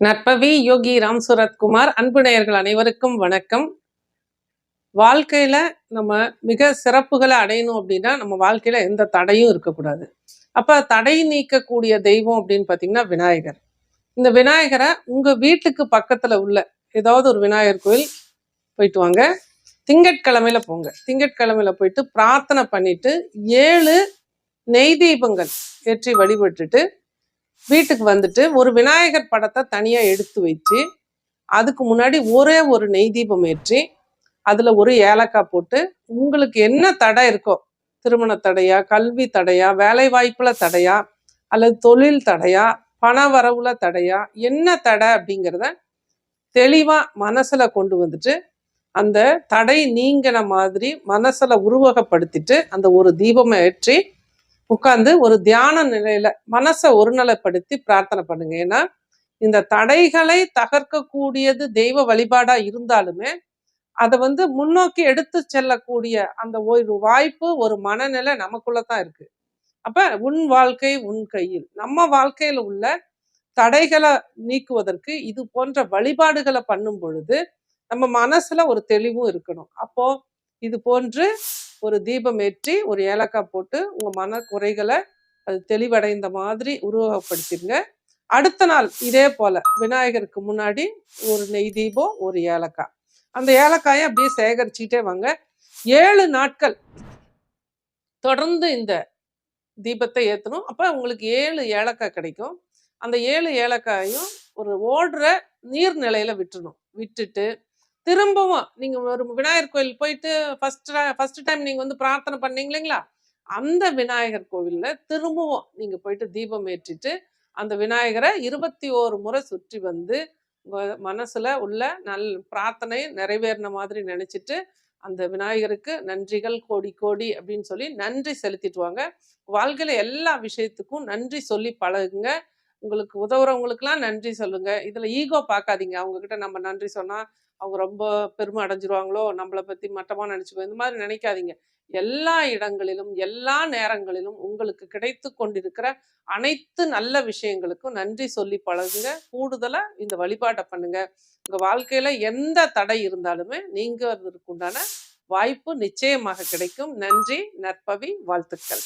நற்பவி யோகி ராம் சுரத்குமார் அன்பு நேயர்கள் அனைவருக்கும் வணக்கம். வாழ்க்கையில நம்ம மிக சிறப்புகளை அடையணும் அப்படின்னா நம்ம வாழ்க்கையில எந்த தடையும் இருக்கக்கூடாது. அப்ப தடை நீக்கக்கூடிய தெய்வம் அப்படின்னு பாத்தீங்கன்னா விநாயகர். இந்த விநாயகரை உங்க வீட்டுக்கு பக்கத்துல உள்ள ஏதாவது ஒரு விநாயகர் கோயில் போயிட்டு வாங்க. திங்கட்கிழமையில போங்க. திங்கட்கிழமையில போயிட்டு பிரார்த்தனை பண்ணிட்டு ஏழு நெய் தீபங்கள் ஏற்றி வழிபட்டுட்டு வீட்டுக்கு வந்துட்டு ஒரு விநாயகர் படத்தை தனியாக எடுத்து வச்சு அதுக்கு முன்னாடி ஒரே ஒரு நெய் தீபம் ஏற்றி அதில் ஒரு ஏலக்காய் போட்டு உங்களுக்கு என்ன தடை இருக்கோ திருமண தடையா கல்வி தடையா வேலை வாய்ப்பில் தடையா அல்லது தொழில் தடையா பண வரவுல தடையா என்ன தடை அப்படிங்கிறத தெளிவாக மனசில் கொண்டு வந்துட்டு அந்த தடை நீங்கின மாதிரி மனசில் உருவகப்படுத்திட்டு அந்த ஒரு தீபம் ஏற்றி உட்கார்ந்து ஒரு தியான நிலையில மனசை ஒருநிலைப்படுத்தி பிரார்த்தனை பண்ணுங்க. ஏன்னா இந்த தடைகளை தகர்க்கக்கூடியது தெய்வ வழிபாடா இருந்தாலுமே அதை வந்து முன்னோக்கி எடுத்து செல்லக்கூடிய அந்த ஒரு வாய்ப்பு ஒரு மனநிலை நமக்குள்ள தான் இருக்கு. அப்ப உன் வாழ்க்கை உன் கையில். நம்ம வாழ்க்கையில உள்ள தடைகளை நீக்குவதற்கு இது போன்ற வழிபாடுகளை பண்ணும் பொழுது நம்ம மனசுல ஒரு தெளிவும் இருக்கணும். அப்போ இது போன்று ஒரு தீபம் ஏற்றி ஒரு ஏலக்காய் போட்டு உங்கள் மன குறைகளை அது தெளிவடைந்த மாதிரி உருவகப்படுத்திடுங்க. அடுத்த நாள் இதே போல் விநாயகருக்கு முன்னாடி ஒரு நெய் தீபம் ஒரு ஏலக்காய். அந்த ஏலக்காயை அப்படியே சேகரிச்சுக்கிட்டே வாங்க. ஏழு நாட்கள் தொடர்ந்து இந்த தீபத்தை ஏற்றணும் அப்போ உங்களுக்கு ஏழு ஏலக்காய் கிடைக்கும். அந்த ஏழு ஏலக்காயும் ஒரு ஓடுற நீர்நிலையில் விட்டுணும் விட்டுட்டு திரும்பவும் நீங்க ஒரு விநாயகர் கோயில் போயிட்டு ஃபர்ஸ்ட் ஃபர்ஸ்ட் டைம் நீங்க வந்து பிரார்த்தனை பண்ணீங்க இல்லைங்களா? அந்த விநாயகர் கோவில்ல திரும்பவும் நீங்க போயிட்டு தீபம் ஏற்றிட்டு அந்த விநாயகரை இருபத்தி ஓரு முறை சுற்றி வந்து மனசுல உள்ள நல் பிரார்த்தனை நிறைவேறின மாதிரி நினைச்சிட்டு அந்த விநாயகருக்கு நன்றிகள் கோடி கோடி அப்படின்னு சொல்லி நன்றி செலுத்திட்டு வாங்க. வாழ்க்கையில எல்லா விஷயத்துக்கும் நன்றி சொல்லி பழகுங்க. உங்களுக்கு உதவுறவங்களுக்குலாம் நன்றி சொல்லுங்க. இதில் ஈகோ பார்க்காதீங்க அவங்கக்கிட்ட நம்ம நன்றி சொன்னால் அவங்க ரொம்ப பெருமை அடைஞ்சிருவாங்களோ நம்மளை பற்றி மட்டமாக நினச்சிக்கோ இந்த மாதிரி நினைக்காதீங்க. எல்லா இடங்களிலும் எல்லா நேரங்களிலும் உங்களுக்கு கிடைத்து கொண்டிருக்கிற அனைத்து நல்ல விஷயங்களுக்கும் நன்றி சொல்லி பழகுங்க. கூடுதலாக இந்த வழிபாட்டை பண்ணுங்க. உங்கள் வாழ்க்கையில் எந்த தடை இருந்தாலுமே நீங்க உண்டான வாய்ப்பு நிச்சயமாக கிடைக்கும். நன்றி நற்பவி வாழ்த்துக்கள்.